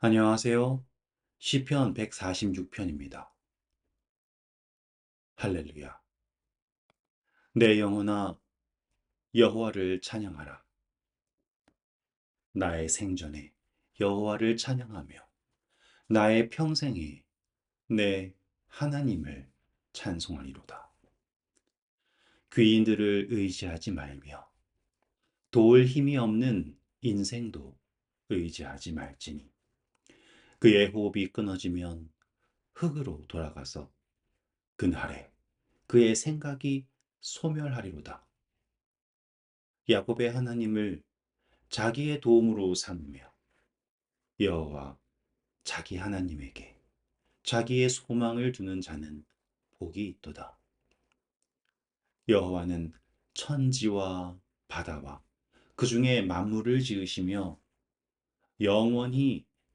안녕하세요. 시편 146편입니다. 할렐루야. 내 영혼아 여호와를 찬양하라. 나의 생전에 여호와를 찬양하며 나의 평생에 내 하나님을 찬송하리로다. 귀인들을 의지하지 말며 도울 힘이 없는 인생도 의지하지 말지니 그의 호흡이 끊어지면 흙으로 돌아가서 그날에 그의 생각이 소멸하리로다. 야곱의 하나님을 자기의 도움으로 삼으며 여호와 자기 하나님에게 자기의 소망을 두는 자는 복이 있도다. 여호와는 천지와 바다와 그 중에 만물을 지으시며 영원히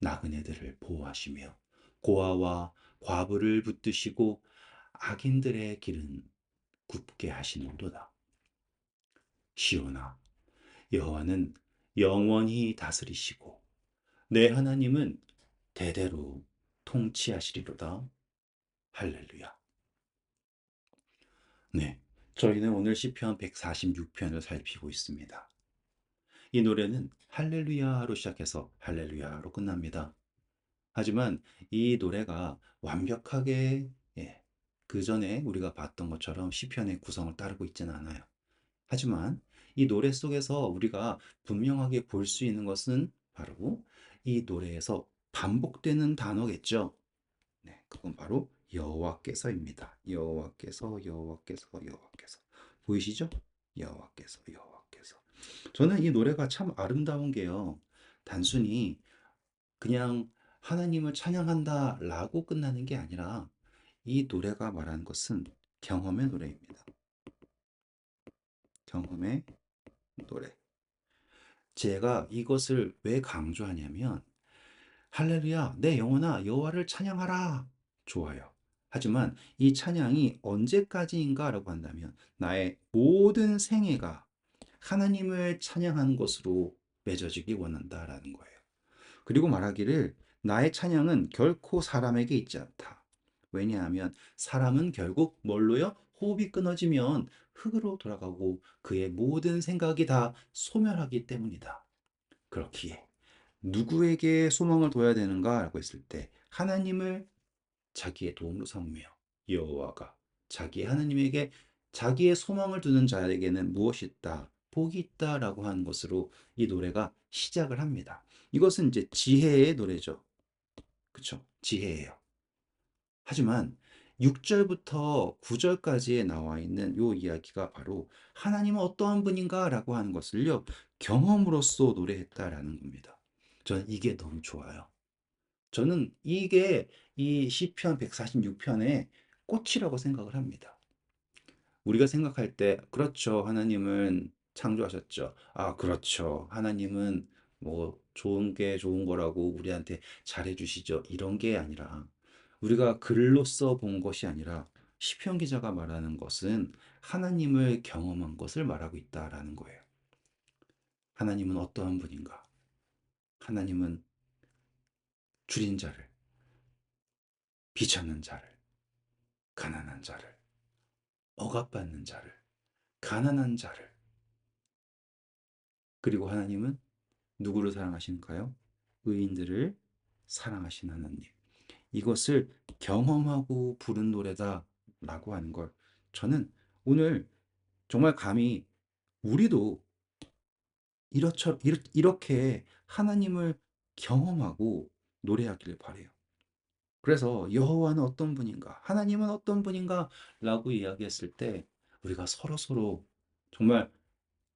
나그네들을 보호하시며 고아와 과부를 붙드시고 악인들의 길은 굽게 하시는도다. 시온아 여호와는 영원히 다스리시고 내 하나님은 대대로 통치하시리로다. 할렐루야. 네. 저희는 오늘 시편 146편을 살피고 있습니다. 이 노래는 할렐루야로 시작해서 할렐루야로 끝납니다. 하지만 이 노래가 완벽하게 예, 그 전에 우리가 봤던 것처럼 시편의 구성을 따르고 있지는 않아요. 하지만 이 노래 속에서 우리가 분명하게 볼 수 있는 것은 바로 이 노래에서 반복되는 단어겠죠. 네, 그건 바로 여호와께서입니다. 여호와께서 여호와께서 여호와께서 보이시죠? 여호와께서 여호와께서 저는 이 노래가 참 아름다운 게요. 단순히 그냥 하나님을 찬양한다 라고 끝나는 게 아니라 이 노래가 말하는 것은 경험의 노래입니다. 경험의 노래. 제가 이것을 왜 강조하냐면 할렐루야 내 영혼아 여호와를 찬양하라 좋아요. 하지만 이 찬양이 언제까지인가라고 한다면 나의 모든 생애가 하나님을 찬양하는 것으로 맺어지기 원한다라는 거예요. 그리고 말하기를 나의 찬양은 결코 사람에게 있지 않다. 왜냐하면 사람은 결국 뭘로요? 호흡이 끊어지면 흙으로 돌아가고 그의 모든 생각이 다 소멸하기 때문이다. 그렇기에 누구에게 소망을 둬야 되는가라고 했을 때 하나님을 자기의 도움으로 삼으며 여호와가 자기 하나님에게 자기의 소망을 두는 자에게는 무엇이 있다? 복이 있다라고 하는 것으로 이 노래가 시작을 합니다. 이것은 이제 지혜의 노래죠. 그쵸? 지혜예요. 하지만 6절부터 9절까지에 나와 있는 요 이야기가 바로 하나님은 어떠한 분인가라고 하는 것을요, 경험으로써 노래했다라는 겁니다. 저는 이게 너무 좋아요. 저는 이게 이 시편 146편의 꽃이라고 생각을 합니다. 우리가 생각할 때, 그렇죠. 하나님은 창조하셨죠. 아, 그렇죠. 하나님은 뭐 좋은 게 좋은 거라고 우리한테 잘해 주시죠. 이런 게 아니라 우리가 글로써 본 것이 아니라 시편 기자가 말하는 것은 하나님을 경험한 것을 말하고 있다라는 거예요. 하나님은 어떠한 분인가? 하나님은 줄인 자를, 비천는 자를, 가난한 자를, 억압받는 자를, 가난한 자를, 그리고 하나님은 누구를 사랑하시는가요? 의인들을 사랑하신 하나님. 이것을 경험하고 부른 노래다라고 하는 걸 저는 오늘 정말 감히 우리도 이렇처, 이렇게 하나님을 경험하고 노래하기를 바래요. 그래서 여호와는 어떤 분인가, 하나님은 어떤 분인가라고 이야기했을 때 우리가 서로 서로 정말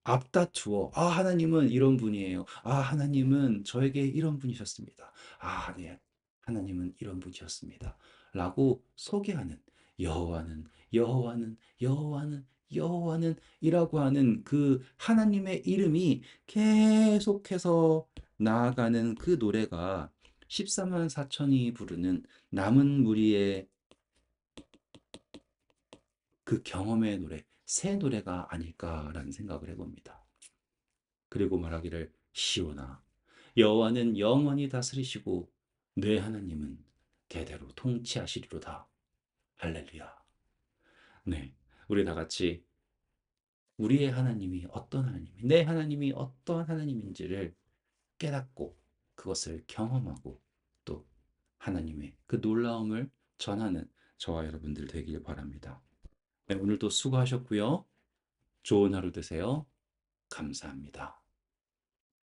앞다투어 아 하나님은 이런 분이에요. 아 하나님은 저에게 이런 분이셨습니다. 아 네. 하나님은 이런 분이셨습니다. 라고 소개하는 여호와는 여호와는 여호와는 여호와는 이라고 하는 그 하나님의 이름이 계속해서 나아가는 그 노래가 14만 4천이 부르는 남은 무리의 그 경험의 노래, 새 노래가 아닐까라는 생각을 해봅니다. 그리고 말하기를 시오나 여호와는 영원히 다스리시고 내 하나님은 대대로 통치하시리로다. 할렐루야. 네, 우리 다 같이 우리의 하나님이 어떤 하나님이, 내 하나님이 어떤 하나님인지를 깨닫고 그것을 경험하고 또 하나님의 그 놀라움을 전하는 저와 여러분들 되길 바랍니다. 네, 오늘도 수고하셨고요. 좋은 하루 되세요. 감사합니다.